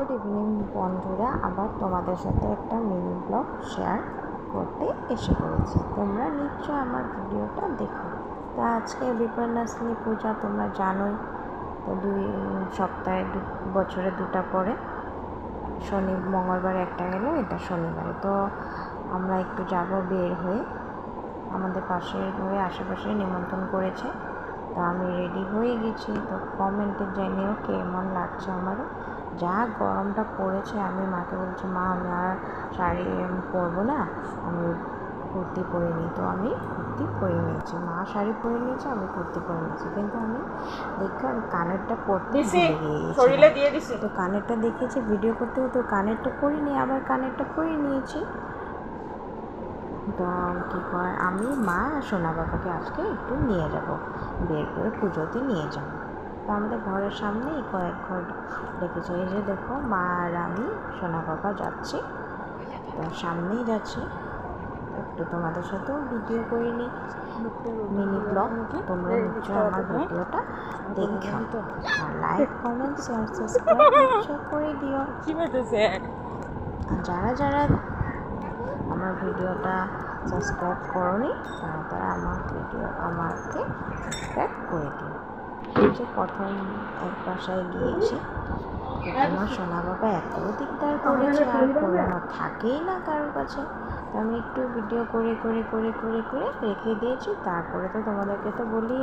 Good evening বন্ধুরা। আবার তোমাদের সাথে একটা মিনি ব্লগ শেয়ার করতে এসে পড়েছি। তোমরা নিশ্চয় আমার ভিডিওটা দেখো। তো আজকে বিপন্যাসিনী পূজা তোমরা জানোই। তো দুই সপ্তাহে দু, বছরে দুটা পরে শনি, মঙ্গলবার একটা গেল, এটা শনিবারে। তো আমরা একটু যাব বের হয়ে। আমাদের পাশের ঘরে, আশেপাশে নিমন্ত্রণ করেছে। তো আমি রেডি হয়ে গেছি। তো কমেন্টে জানিও কেমন লাগছে আমারও? যা গরমটা পড়েছে আমি মাকে বলছি মা আমি আর শাড়ি আমি পরবো না আমি কুর্তি পরে নিই। তো আমি কুর্তি পরে নিয়েছি। মা শাড়ি পরে নিয়েছে আমি কুর্তি পরে নিয়েছি। কিন্তু আমি দেখে আমি কানেরটা পরতে শরীরে দিয়ে দিছি। তো কানেরটা দেখেছি ভিডিও করতে তো কানেরটা পরিনি আবার কানেরটা পরে নিয়েছি। তো কী কর? আমি মা আর সোনা বাবাকে আজকে একটু নিয়ে যাব বের করে পুজোতে নিয়ে যাব। তো আমাদের ঘরের সামনেই কয়েক ঘর রেখেছে এই যে দেখো মা আর আমি সোনা বাবা যাচ্ছি। তো সামনেই যাচ্ছি। একটু তোমাদের সাথেও ভিডিও করে নিই। মিনি ব্লগ তোমরা নিশ্চয়ই আমার ভিডিওটা দেখো। লাইক কমেন্ট শেয়ার সাবস্ক্রাইব করে দিও। যারা যারা আমার ভিডিওটা সাবস্ক্রাইব করনি তারা আমার ভিডিও আমাকে সাবস্ক্রাইব করে এই যে প্রথম এক বাসায় গিয়েছি আমার সোনা বাবা এত দিকদার করেছে, আর করানো থাকেই না কারোর কাছে। তো আমি একটু ভিডিও করে করে করে করে করে রেখে দিয়েছি, তারপরে তো তোমাদেরকে তো বলি,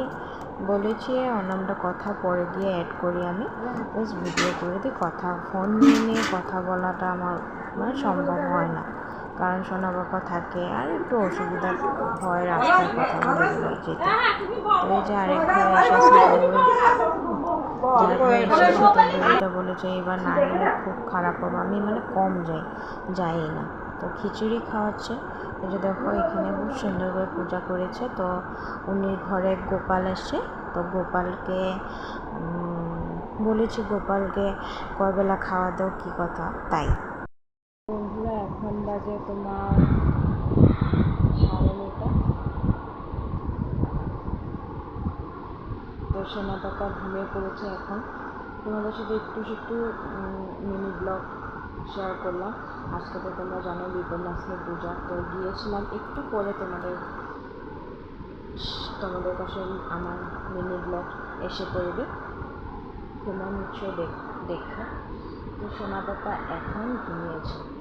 বলেছি অন্যটা কথা পরে গিয়ে অ্যাড করি আমি। জাস্ট ভিডিও করে দিই, কথা ফোন নিয়ে নিয়ে কথা বলাটা আমার মানে সম্ভব হয় না। কারণ সোনা বাবা থাকে আর একটু অসুবিধা হয় রাস্তায় কথা বলে যেতে তো এই যে আরেক ঘরে এসেছে এটা বলেছে এবার না গেলে খুব খারাপ হবে আমি মানে কম যাই যাই না। তো খিচুড়ি খাওয়াচ্ছে। এই যে দেখো এখানে খুব সুন্দর করে পূজা করেছে। তো উনি ঘরে গোপাল এসছে তো গোপালকে বলেছি গোপালকে কয়বেলা খাওয়া দাও কী কথা? তাই। এখন বাজে তোমার সাড়ে নটা তো সোনা পাপা ঘুমিয়ে পড়েছে এখন। তোমাদের সাথে একটু একটু মিনি ব্লগ শেয়ার করলাম। আজকে তো তোমরা জানো বিপন্যাসিনী পূজা। তো গিয়েছিলাম একটু পরে তোমাদের তোমাদের কাছে আমার মিনি ব্লগ এসে পড়বে। তোমরা নিশ্চয়ই দেখ, দেখো। তো সোনা এখন ঘুমিয়েছে।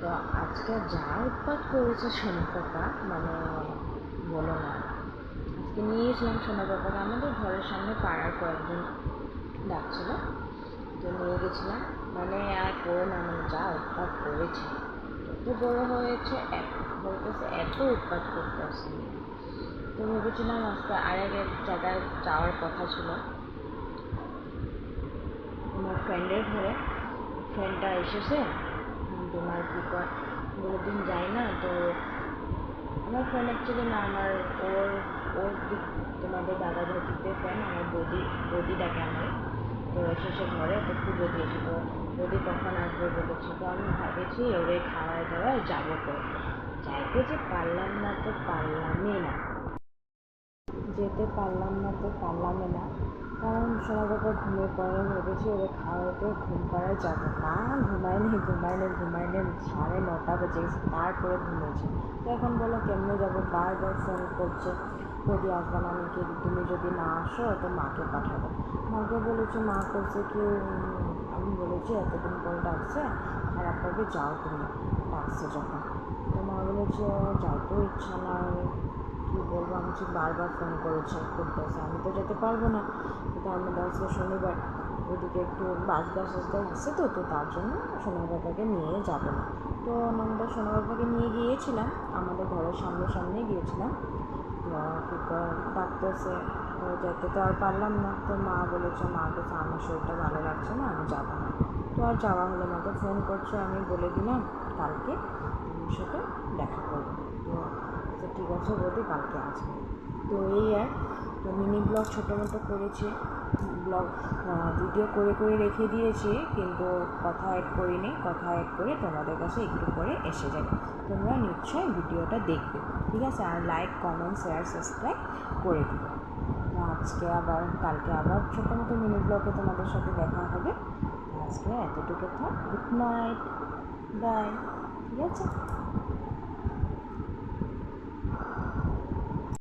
তো আজকে যা উৎপাত করেছে সোনা পাপা মানে বলো না। আজকে নিয়ে গেছিলাম সোনা পাপাকে আমাদের ঘরের সামনে পাড়ার কয়েকজন ডাকছিল, তো নিয়ে গেছিলাম। মানে আর করে না মানে যা উৎপাত করেছে। যত বড় হয়েছে এক বলতেছে, এত উৎপাত করতে আসে তো ভেবেছিলাম আজকে আরেক এক জায়গায় যাওয়ার কথা ছিল। আমার ফ্রেন্ডের ঘরে ফ্রেন্ডটা এসেছে উম, তোমার কী কর। বহুদিন যাই না তো আমার ফ্রেন্ড অ্যাকচুয়ালি না আমার ওর ওর তোমাদের দাদা ভাতিদের ফ্রেন্ড আমার বৌদি বৌদি ডাকে আমার তো এসেছে ঘরে তো পুজো দিয়েছি তো বৌদি কখন আসবে বলেছি তো আমি ভাবেছি ওরে খাওয়ায় দাওয়ায় যাব করে যাইতে যে পারলাম না তো পারলামই না। যেতে পারলাম না তো পারলামই না। সোনা বাবা ঘুমিয়ে পড়ে ভেবেছি ওরে খাওয়াতে ঘুম পাড়ায় যাব। না ঘুমায় নেই ঘুমায় নেই ঘুমায় নেই, সাড়ে নটা বেজে গেছে, তারপরে ঘুমিয়েছি তো এখন বলো কেমনে যাব? বারবার ফোন করছে, যদি আসবে না নাকি তুমি যদি না আসো তো মাকে পাঠাবো। মাকে বলেছি, মা করছে কি? আমি বলেছি, এতদিন পরে ডাকছে, খারাপ লাগবে যাও তুমি, ডাকছে যখন। তো মা বলেছে যাইতেও ইচ্ছা নাই। কী বলব? আমি ঠিক বারবার ফোন করেছে করতেছে আমি তো যেতে পারব না। কিন্তু আমাদের আজকে শনিবার ওদিকে একটু বাস আসতে আছে তো তো তার জন্য সোনা বাবাকে নিয়ে যাব না। তো আমরা সোনা বাবাকে নিয়ে গিয়েছিলাম, আমাদের ঘরের সামনে সামনে গিয়েছিলাম। তো যেতে তো আর পারলাম না। তো মা বলেছে, মা বলছে আমার শরীরটা ভালো লাগছে না, আমি যাব না। তো আর যাওয়া হলো না, তো ফোন করছে, আমি বলে দিলাম, কালকে সাথে দেখা করব। তো তো ঠিক আছে বৌদি কালকে আসবে তো এই আর তো মিনি ব্লগ ছোটো মতো করেছি ব্লগ ভিডিও করে করে রেখে দিয়েছি, কিন্তু কথা অ্যাড করিনি, কথা অ্যাড করে তোমাদের কাছে একটু করে এসে যাবে। তোমরা নিশ্চয়ই ভিডিওটা দেখবে, ঠিক আছে? আর লাইক কমেন্ট শেয়ার সাবস্ক্রাইব করে দিবে আজকে আবার, কালকে আবার ছোটো মতো মিনি ব্লগে তোমাদের সাথে দেখা হবে। আজকে এতটুকু থাক গুড নাইট বাই ঠিক আছে?